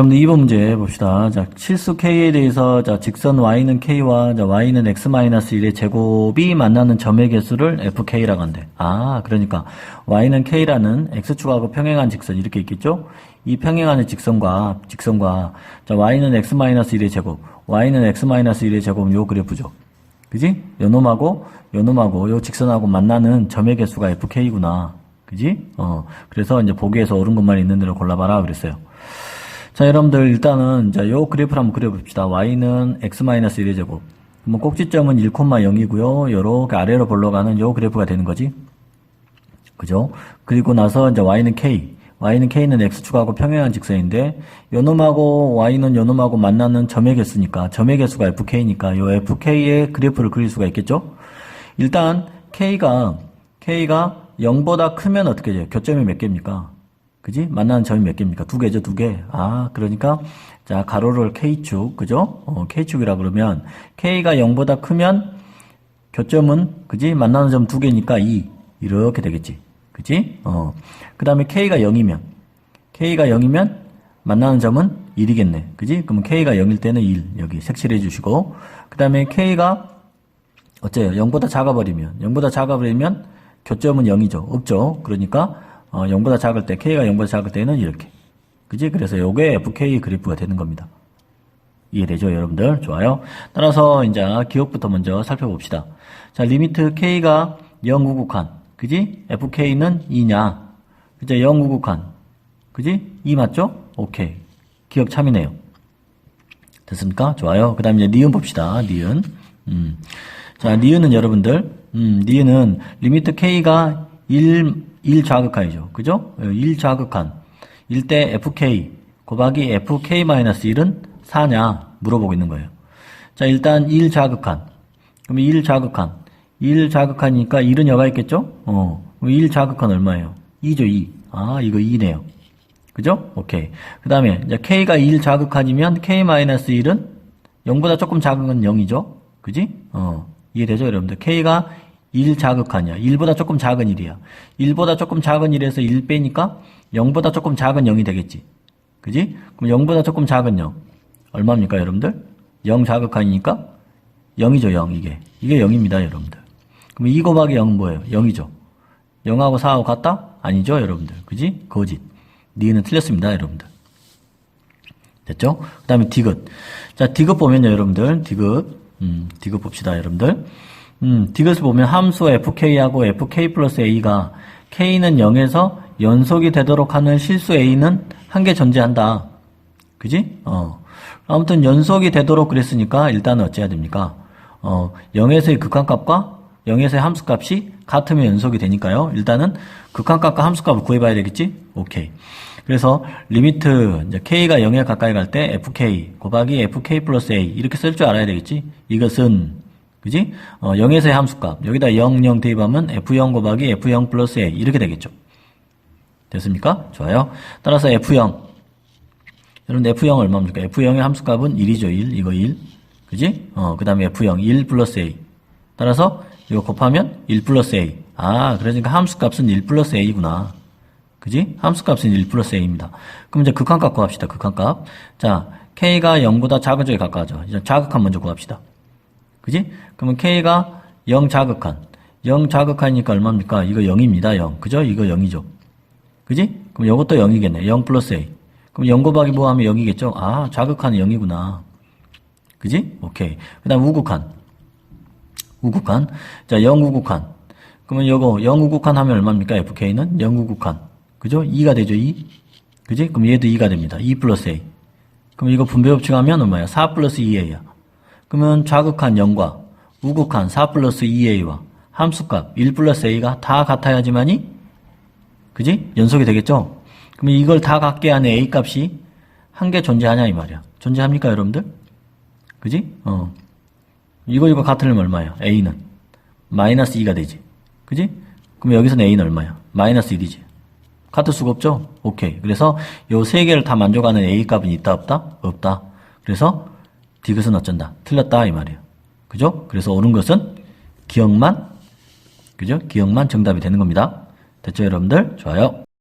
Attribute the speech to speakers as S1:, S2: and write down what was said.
S1: 여러분들 2번 문제 봅시다. 자, 실수 k에 대해서 자, 직선 y는 k와 자, y는 x-1의 제곱이 만나는 점의 개수를 fk라고 한대. 아, 그러니까 y는 k라는 x축하고 평행한 직선 이렇게 있겠죠? 이 평행하는 직선과 직선과 자, y는 x-1의 제곱, y는 x-1의 제곱은 요 그래프죠. 그지? 요 놈하고 요 놈하고 요 직선하고 만나는 점의 개수가 fk구나. 그지? 어. 그래서 이제 보기에서 옳은 것만 있는 대로 골라봐라 그랬어요. 자, 여러분들 일단은 자, 요 그래프를 한번 그려봅시다. y는 x-1의 제곱. 그러면 꼭지점은 1,0이고요. 요렇게 아래로 볼러가는 요 그래프가 되는 거지. 그죠? 그리고 나서 이제 y는 k. y는 k는 x축하고 평행한 직선인데 요 놈하고 y는 요 놈하고 만나는 점의 개수니까 점의 개수가 fk니까 요 fk의 그래프를 그릴 수가 있겠죠? 일단 k가 k가 0보다 크면 어떻게 돼요? 교점이 몇 개입니까? 그지? 만나는 점이 몇 개입니까? 두 개죠, 두 개. 아, 그러니까, 자, 가로를 K축, 그죠? 어, K축이라 그러면, K가 0보다 크면, 교점은, 그지? 만나는 점 두 개니까 2. 이렇게 되겠지. 그지? 어. 그 다음에 K가 0이면, K가 0이면, 만나는 점은 1이겠네. 그지? 그러면 K가 0일 때는 1. 여기 색칠해 주시고, 그 다음에 K가, 어째요? 0보다 작아버리면, 0보다 작아버리면, 교점은 0이죠. 없죠. 그러니까, 어, 0보다 작을 때, K가 0보다 작을 때는 이렇게. 그지? 그래서 요게 FK 그래프가 되는 겁니다. 이해되죠, 여러분들? 좋아요. 따라서 이제 기억부터 먼저 살펴봅시다. 자, 리미트 K가 0 구국한. 그지? FK는 2냐? 그죠? 0 구국한. 그지? 2 맞죠? 오케이. 기억 참이네요. 됐습니까? 좋아요. 그 다음에 이제 니은 봅시다. 니은. 음. 자, 니은은 여러분들, 음, 니은은 리미트 K가 1, 1 좌극한이죠. 그죠? 1 좌극한. 1때 FK 곱하기 FK-1은 4냐? 물어보고 있는 거예요. 자, 일단 1 좌극한. 그럼 1 좌극한. 1 좌극하니까 1은 여가 있겠죠? 어. 그럼 1 좌극한 얼마예요? 2죠, 2. 아, 이거 2네요. 그죠? 오케이. 그 다음에, 이제 K가 1 좌극한이면 K-1은 0보다 조금 작은 건 0이죠? 그지? 어. 이해되죠, 여러분들? K가 1 자극하냐. 1보다 조금 작은 1이야. 1보다 조금 작은 1에서 1 빼니까 0보다 조금 작은 0이 되겠지. 그지? 그럼 0보다 조금 작은 0. 얼마입니까, 여러분들? 0 자극하니까 0이죠, 0, 이게. 이게 0입니다, 여러분들. 그럼 2 곱하기 0은 뭐예요? 0이죠. 0하고 4하고 같다? 아니죠, 여러분들. 그지? 거짓. 니은은 틀렸습니다, 여러분들. 됐죠? 그 다음에 디귿. 자, 디귿 보면요, 여러분들. 디귿. 음, 디귿 봅시다, 여러분들. 음, 디귿을 보면 함수 fk하고 fk 플러스 a가 k는 0에서 연속이 되도록 하는 실수 a는 한 개 존재한다. 그지? 어. 아무튼 연속이 되도록 그랬으니까 일단은 어찌해야 됩니까? 어, 0에서의 극한값과 0에서의 함수값이 같으면 연속이 되니까요. 일단은 극한값과 함수값을 구해봐야 되겠지? 오케이. 그래서 리미트 이제 k가 0에 가까이 갈 때 fk 곱하기 fk 플러스 a 이렇게 쓸 줄 알아야 되겠지? 이것은 그지? 어, 0에서의 함수값. 여기다 0, 0 대입하면 f0 곱하기 f0 플러스 a. 이렇게 되겠죠. 됐습니까? 좋아요. 따라서 f0. 여러분, f0 얼마입니까? f0의 함수값은 1이죠, 1. 이거 1. 그지? 어, 그 다음에 f0, 1 플러스 a. 따라서 이거 곱하면 1 플러스 a. 아, 그러니까 함수값은 1 플러스 a구나. 그지? 함수값은 1 플러스 a입니다. 그럼 이제 극한값 구합시다, 극한값. 자, k가 0보다 작은 쪽에 가까워져. 이제 자극한 먼저 구합시다. 그지? 그러면 K가 0 자극한. 0 자극하니까 얼마입니까? 이거 0입니다, 0. 그죠? 이거 0이죠. 그지? 그럼 이것도 0이겠네. 0 플러스 A. 그럼 0 곱하기 뭐 하면 0이겠죠? 아, 자극한은 0이구나. 그지? 오케이. 그 다음 우극한. 우극한. 자, 0 우극한. 그러면 요거 0 우극한 하면 얼마입니까? FK는 0 우극한. 그죠? 2가 되죠, 2. 그지? 그럼 얘도 2가 됩니다. 2 플러스 A. 그럼 이거 분배 법칙 하면 얼마야? 4 플러스 2A야. 그러면 좌극한 0과 우극한 4 플러스 2a와 함수값 1 플러스 a가 다 같아야지만이 그지? 연속이 되겠죠? 그러면 이걸 다 같게 하는 a 값이 한 개 존재하냐 이 말이야. 존재합니까 여러분들? 그지? 어. 이거 이거 같으려면 얼마야? a는 마이너스 2가 되지. 그지? 그럼 여기서는 a는 얼마야? 마이너스 1이지. 같을 수가 없죠? 오케이. 그래서 요 세 개를 다 만족하는 a 값은 있다 없다? 없다. 그래서 디귿은 어쩐다? 틀렸다 이 말이에요. 그죠? 그래서 옳은 것은 기억만 그죠? 기억만 정답이 되는 겁니다. 됐죠, 여러분들? 좋아요.